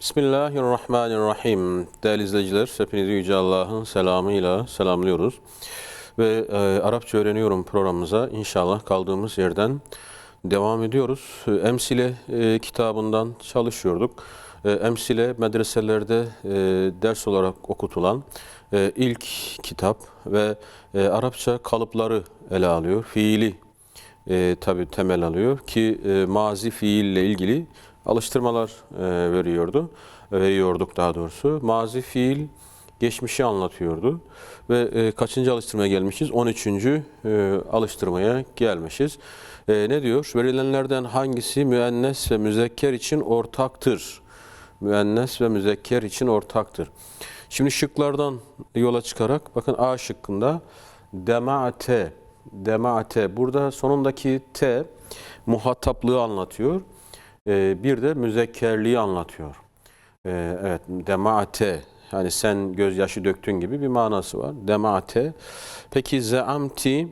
Bismillahirrahmanirrahim. Değerli izleyiciler, hepinizi Yüce Allah'ın selamıyla selamlıyoruz. Ve e, Arapça öğreniyorum programımıza inşallah kaldığımız yerden devam ediyoruz. Emsile e, kitabından çalışıyorduk. E, Emsile medreselerde e, ders olarak okutulan e, ilk kitap ve e, Arapça kalıpları ele alıyor. Fiili e, tabi temel alıyor ki e, mazi fiille ilgili alıştırmalar e, veriyordu. Veriyorduk daha doğrusu. Mazi fiil geçmişi anlatıyordu. Ve e, kaçıncı alıştırmaya gelmişiz? 13. E, alıştırmaya gelmişiz. E, ne diyor? Verilenlerden hangisi müennes ve müzekker için ortaktır? Müennes ve müzekker için ortaktır. Şimdi şıklardan yola çıkarak bakın A şıkkında dema'ate dema'ate burada sonundaki T muhataplığı anlatıyor. Ee, bir de müzekkerliği anlatıyor. Ee, evet dema'ate yani sen gözyaşı döktün gibi bir manası var. Dema'ate. Peki zeamti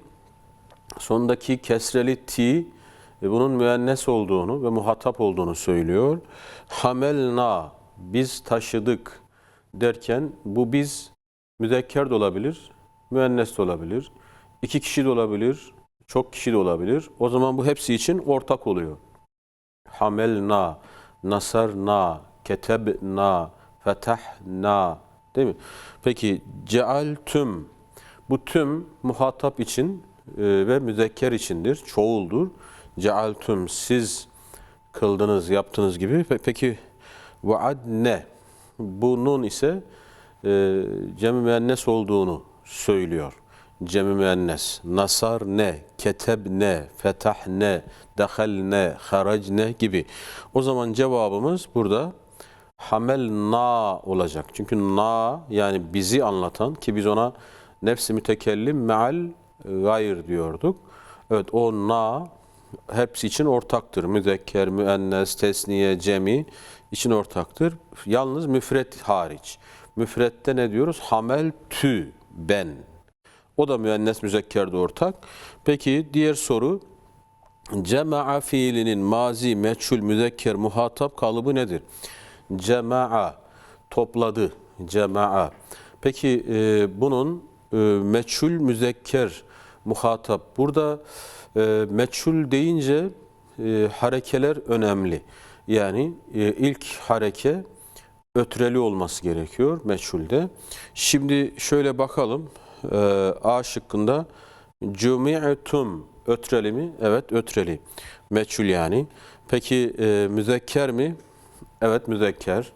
sondaki kesreli ti e, bunun müennes olduğunu ve muhatap olduğunu söylüyor. Hamelna biz taşıdık derken bu biz müzekker de olabilir, müennes de olabilir, iki kişi de olabilir, çok kişi de olabilir. O zaman bu hepsi için ortak oluyor. Hamelna, nasarna, ketebna, fetahna değil mi? Peki ceal tüm bu tüm muhatap için e, ve müzekker içindir, çoğuldur. Ceal tüm siz kıldınız, yaptınız gibi. Pe- Peki vaad ne? Bu nun ise e, cem-i müennes olduğunu söylüyor. Cem-i müennes. Nasar ne? Keteb ne? Fetah ne? Dahal ne? Harac ne? gibi. O zaman cevabımız burada hamel na olacak. Çünkü na yani bizi anlatan ki biz ona nefsi mütekellim meal gayr diyorduk. Evet o na hepsi için ortaktır. Müzekker, müennes, tesniye, cemi için ortaktır. Yalnız müfret hariç. Müfrette ne diyoruz? Hamel tü ben. O da müennes müzekkerde ortak. Peki diğer soru Cema'a fiilinin mazi, meçhul, müzekker, muhatap kalıbı nedir? Cema'a, topladı, cema'a. Peki e, bunun e, meçhul, müzekker, muhatap. Burada e, meçhul deyince e, harekeler önemli. Yani e, ilk hareke ötreli olması gerekiyor meçhulde. Şimdi şöyle bakalım. E, A şıkkında Cümi'tum ötreli mi? Evet ötreli. Meçhul yani. Peki e, müzekker mi? Evet müzekker.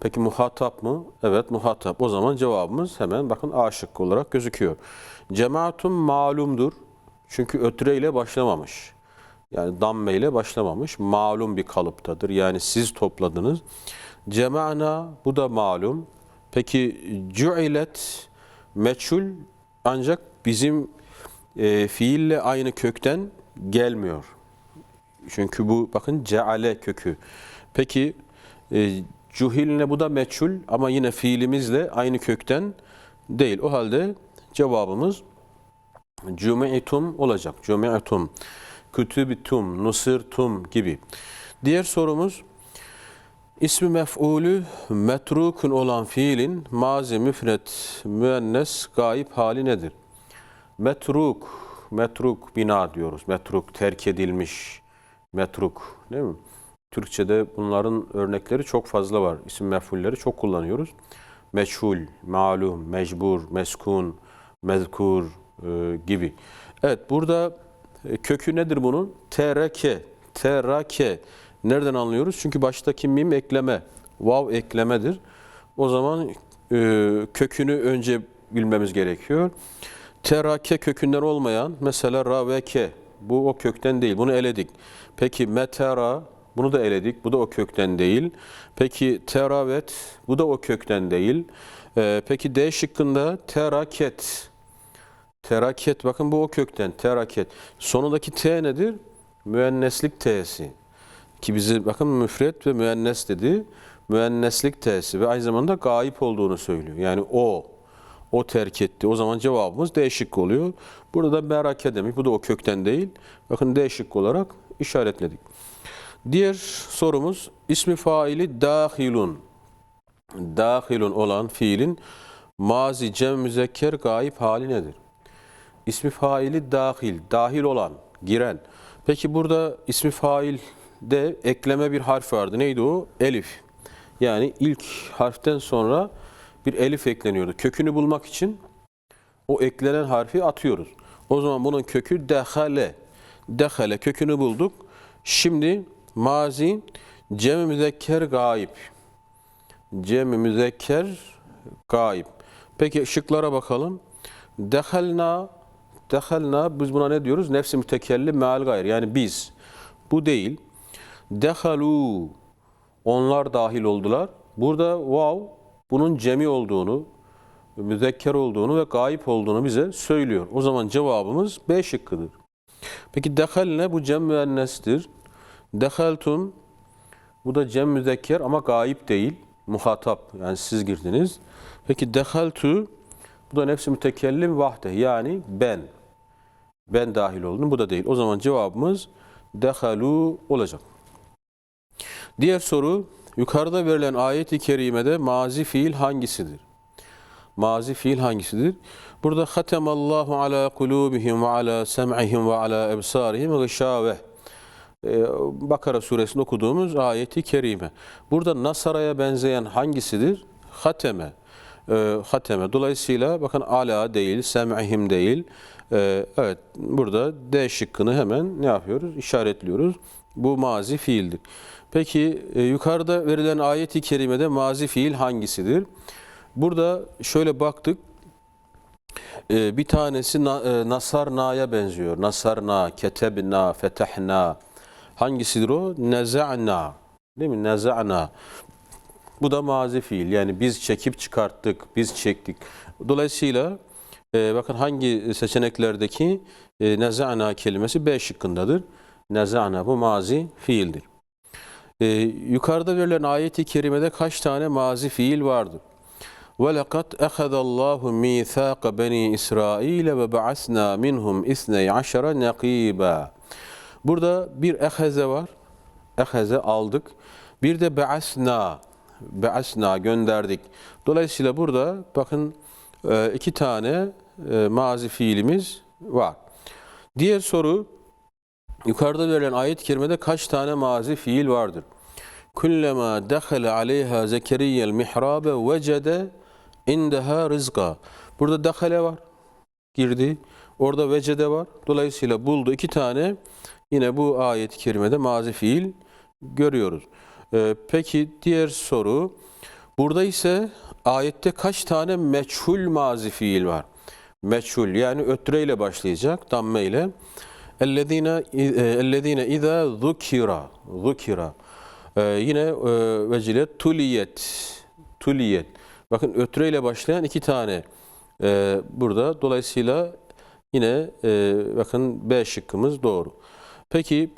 Peki muhatap mı? Evet muhatap. O zaman cevabımız hemen bakın A şıkkı olarak gözüküyor. Cemaatun malumdur. Çünkü ötre ile başlamamış. Yani damme ile başlamamış. Malum bir kalıptadır. Yani siz topladınız. Cema'na bu da malum. Peki cu'ilet meçhul ancak bizim e, fiille aynı kökten gelmiyor. Çünkü bu bakın ceale kökü. Peki e, cuhiline bu da meçhul ama yine fiilimizle aynı kökten değil. O halde cevabımız cüme'itum olacak. Cüme'itum, kütübitum, nusirtum gibi. Diğer sorumuz İsmi mef'ulü metrukun olan fiilin mazi müfret müennes gayip hali nedir? Metruk, metruk bina diyoruz. Metruk terk edilmiş, metruk değil mi? Türkçede bunların örnekleri çok fazla var. İsim mef'ulleri çok kullanıyoruz. Meçhul, malum, mecbur, meskun, mezkur e, gibi. Evet burada e, kökü nedir bunun? Tereke, terake. Nereden anlıyoruz? Çünkü baştaki mim ekleme, vav eklemedir. O zaman e, kökünü önce bilmemiz gerekiyor. Terake kökünden olmayan mesela raveke bu o kökten değil. Bunu eledik. Peki metera bunu da eledik. Bu da o kökten değil. Peki teravet bu da o kökten değil. Ee, peki D şıkkında teraket. Teraket bakın bu o kökten teraket. Sonundaki T nedir? Müenneslik T'si. Ki bizi bakın müfret ve müennes dedi. Müenneslik T'si ve aynı zamanda gayip olduğunu söylüyor. Yani o o terk etti. O zaman cevabımız D şıkkı oluyor. Burada da berake demek. Bu da o kökten değil. Bakın D şıkkı olarak işaretledik. Diğer sorumuz ismi faili dahilun. Dahilun olan fiilin mazi cem müzekker gayip hali nedir? İsmi faili dahil, dahil olan, giren. Peki burada ismi failde ekleme bir harf vardı. Neydi o? Elif. Yani ilk harften sonra bir elif ekleniyordu. Kökünü bulmak için o eklenen harfi atıyoruz. O zaman bunun kökü dehale. Dehale kökünü bulduk. Şimdi mazi cem-i müzekker gaib. Cem-i müzekker gaib. Peki şıklara bakalım. Dehalna Dehalna biz buna ne diyoruz? Nefsi mütekellim meal gayr. Yani biz. Bu değil. Dehalu onlar dahil oldular. Burada vav bunun cemi olduğunu, müzekker olduğunu ve gayip olduğunu bize söylüyor. O zaman cevabımız B şıkkıdır. Peki dehalne bu cem müennestir. Dehaltum bu da cem müzekker ama gayip değil. Muhatap yani siz girdiniz. Peki dehaltu bu da nefsi mütekellim vahde yani ben. Ben dahil oldum. Bu da değil. O zaman cevabımız dehalu olacak. Diğer soru yukarıda verilen ayet-i kerimede mazi fiil hangisidir? Mazi fiil hangisidir? Burada hatemallahu ala kulubihim ve ala sem'ihim ve ala ebsarihim gışave. Ee, Bakara suresinde okuduğumuz ayeti kerime. Burada Nasara'ya benzeyen hangisidir? Hateme. Ee, hateme. Dolayısıyla bakın ala değil, sem'ihim değil. Ee, evet burada D şıkkını hemen ne yapıyoruz? İşaretliyoruz. Bu mazi fiildir. Peki e, yukarıda verilen ayeti kerimede mazi fiil hangisidir? Burada şöyle baktık. Ee, bir tanesi na, e, nasarna'ya benziyor. Nasarna, ketebna, fetehna. Hangisidir o? Neza'na. Değil mi? Neza'na. Bu da mazi fiil. Yani biz çekip çıkarttık, biz çektik. Dolayısıyla e, bakın hangi seçeneklerdeki e, neza'na kelimesi B şıkkındadır. Neza'na bu mazi fiildir E, yukarıda verilen ayeti kerimede kaç tane mazi fiil vardır? وَلَقَدْ أَخَذَ اللّٰهُ مِيثَاقَ بَنِي إِسْرَائِيلَ وَبَعَثْنَا مِنْهُمْ اِثْنَيْ عَشَرَ نَقِيبًا Burada bir eheze var. Eheze aldık. Bir de be'asna. Be'asna gönderdik. Dolayısıyla burada bakın e, iki tane e, mazi fiilimiz var. Diğer soru yukarıda verilen ayet-i kerimede kaç tane mazi fiil vardır? Kullama dakhala aleyha Zekeriya'l mihrabe vecede indeha rızka. Burada dakale var. Girdi. Orada vecede var. Dolayısıyla buldu iki tane yine bu ayet-i kerimede mazi fiil görüyoruz. Ee, peki diğer soru. Burada ise ayette kaç tane meçhul mazi fiil var? Meçhul yani ötreyle başlayacak damme ile. İza zukira zukira. Ee, yine e, vecilet tuliyet tuliyet. Bakın ötreyle başlayan iki tane e, burada. Dolayısıyla yine e, bakın B şıkkımız doğru. Peki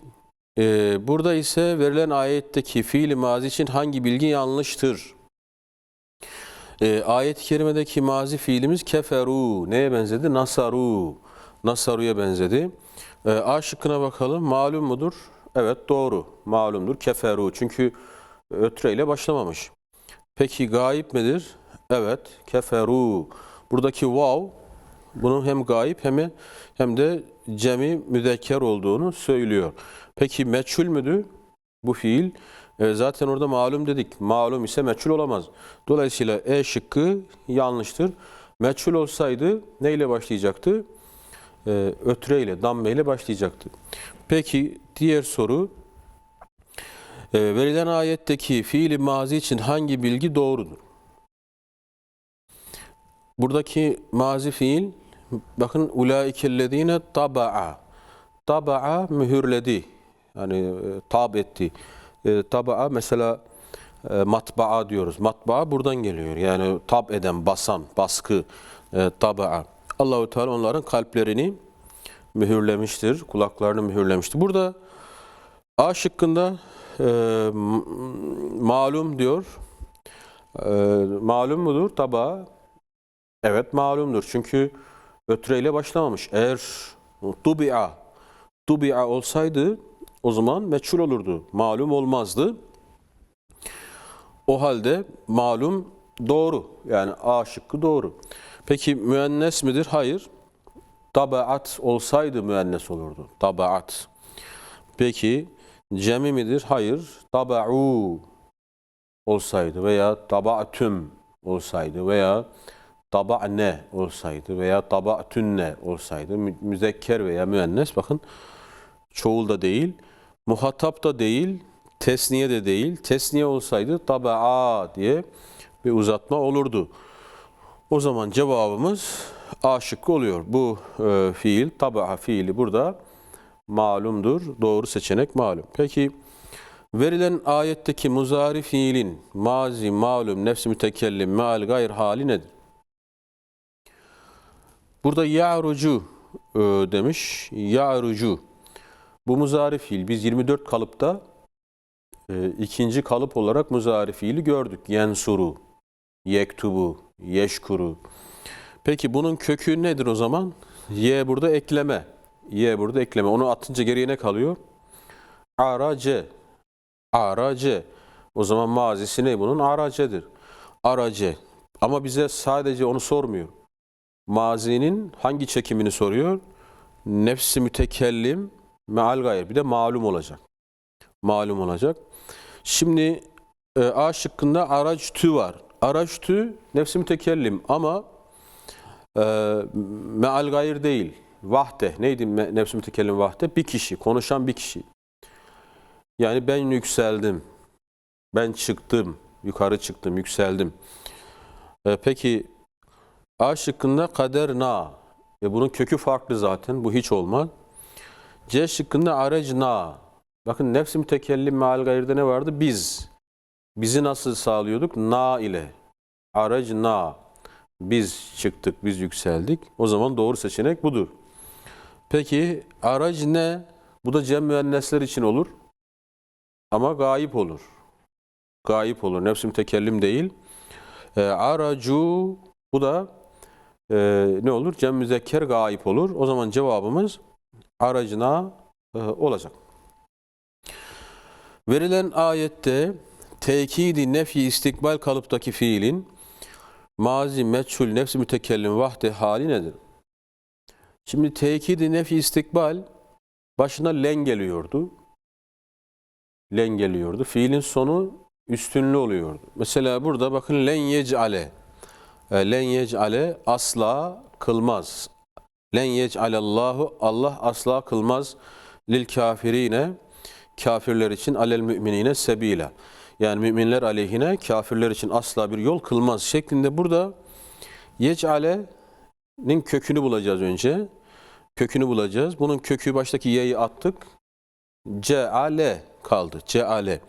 burada ise verilen ayetteki fiil mazi için hangi bilgi yanlıştır? Ayet-i kerimedeki mazi fiilimiz keferu. Neye benzedi? Nasaru. Nasaru'ya benzedi. E, A şıkkına bakalım. Malum mudur? Evet doğru. Malumdur. Keferu. Çünkü ötreyle başlamamış. Peki gayip midir? Evet. Keferu. Buradaki vav bunun hem gayip hem hem de cemi müzekker olduğunu söylüyor. Peki meçhul müdür bu fiil? E, zaten orada malum dedik. Malum ise meçhul olamaz. Dolayısıyla E şıkkı yanlıştır. Meçhul olsaydı neyle başlayacaktı? E, ötreyle, dammeyle başlayacaktı. Peki diğer soru. E, verilen ayetteki fiili mazi için hangi bilgi doğrudur? Buradaki mazi fiil bakın ulaikellezine taba'a. Taba'a mühürledi. Yani e, tab etti. E, taba'a mesela e, matbaa diyoruz. Matbaa buradan geliyor. Yani tab eden, basan, baskı e, taba'a. Allahu Teala onların kalplerini mühürlemiştir. Kulaklarını mühürlemiştir. Burada A şıkkında e, malum diyor. E, malum mudur tabağa? Evet malumdur. Çünkü ötreyle başlamamış. Eğer tubi'a tubi'a olsaydı o zaman meçhul olurdu. Malum olmazdı. O halde malum doğru. Yani A şıkkı doğru. Peki müennes midir? Hayır. Tabaat olsaydı müennes olurdu. Tabaat. Peki cemi midir? Hayır. Taba'u olsaydı veya tabatüm olsaydı veya taba'ne olsaydı veya tabatünne olsaydı mü- müzekker veya müennes bakın çoğul da değil, muhatap da değil, tesniye de değil. Tesniye olsaydı taba'a diye bir uzatma olurdu. O zaman cevabımız A şıkkı oluyor. Bu e, fiil, taba'a fiili burada malumdur. Doğru seçenek malum. Peki verilen ayetteki muzari fiilin mazi, malum, nefsi mütekellim, meal, gayr hali nedir? Burada ya'rucu e, demiş. Ya'rucu. Bu muzari fiil. Biz 24 kalıpta e, ikinci kalıp olarak muzari fiili gördük. Yensuru, yektubu, yeşkuru. Peki bunun kökü nedir o zaman? Y burada ekleme. Y burada ekleme. Onu atınca geriye ne kalıyor? Arace. Arace. O zaman mazisi ne bunun? Aracedir. Arace. Ama bize sadece onu sormuyor. Mazinin hangi çekimini soruyor? Nefsi mütekellim meal gayr. Bir de malum olacak. Malum olacak. Şimdi e, A şıkkında araçtü var. Araçtü nefsi mütekellim ama e, meal gayr değil. Vahde. Neydi me- nefsi mütekellim vahde? Bir kişi. Konuşan bir kişi. Yani ben yükseldim. Ben çıktım. Yukarı çıktım. Yükseldim. E, peki A şıkkında kader na. E bunun kökü farklı zaten. Bu hiç olmaz. C şıkkında arecna. Bakın nefsi mütekellim meal gayrıda ne vardı? Biz. Bizi nasıl sağlıyorduk? Na ile. Arecna. Biz çıktık, biz yükseldik. O zaman doğru seçenek budur. Peki arac ne? Bu da cem müennesler için olur. Ama gayip olur. Gayip olur. Nefsi mütekellim değil. E, aracu bu da e, ne olur? Cem müzekker gayip olur. O zaman cevabımız aracına e, olacak. Verilen ayette tekidi nefi istikbal kalıptaki fiilin mazi meçhul nefsi mütekellim vahde hali nedir? Şimdi tekidi nefi istikbal başına len geliyordu. Len geliyordu. Fiilin sonu üstünlü oluyordu. Mesela burada bakın len yec'ale. E, Len yec'ale asla kılmaz. Len yec'alallahu Allah asla kılmaz lil kafirine kafirler için alel müminine sebila. Yani müminler aleyhine kafirler için asla bir yol kılmaz şeklinde burada yec'ale'nin kökünü bulacağız önce. Kökünü bulacağız. Bunun kökü baştaki y'yi attık. Ceale kaldı. Ceale.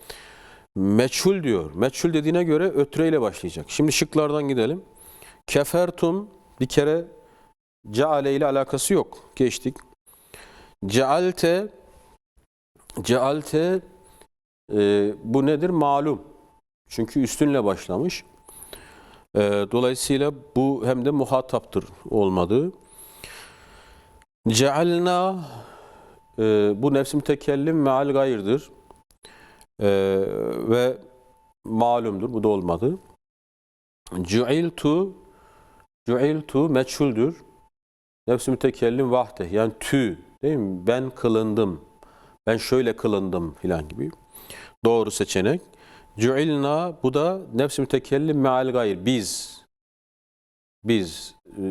Meçhul diyor. Meçhul dediğine göre ötreyle başlayacak. Şimdi şıklardan gidelim. Kefertum bir kere ceale ile alakası yok. Geçtik. Cealte cealte e, bu nedir? Malum. Çünkü üstünle başlamış. E, dolayısıyla bu hem de muhataptır olmadığı. Cealna e, bu nefsi mütekellim meal gayırdır. E, ve malumdur. Bu da olmadı. Cu'iltu Cu'iltu meçhuldür. Nefsi mütekellim vahde. Yani tü değil mi? Ben kılındım. Ben şöyle kılındım filan gibi. Doğru seçenek. Cu'ilna bu da nefsi mütekellim meal gayr. Biz. Biz. e,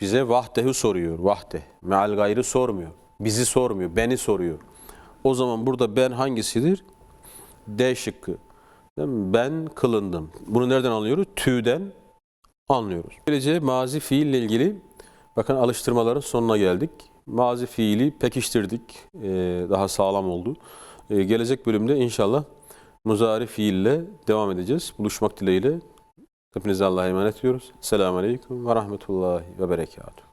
Bize vahdehu soruyor. Vahde. Meal gayrı sormuyor. Bizi sormuyor. Beni soruyor. O zaman burada ben hangisidir? D şıkkı. Ben kılındım. Bunu nereden anlıyoruz? Tü'den anlıyoruz. Böylece mazi fiille ilgili bakın alıştırmaların sonuna geldik. Mazi fiili pekiştirdik. Ee, daha sağlam oldu. Ee, gelecek bölümde inşallah muzari fiille devam edeceğiz. Buluşmak dileğiyle. Hepinize Allah'a emanet ediyoruz. Selamun Aleyküm ve Rahmetullahi ve Berekatuhu.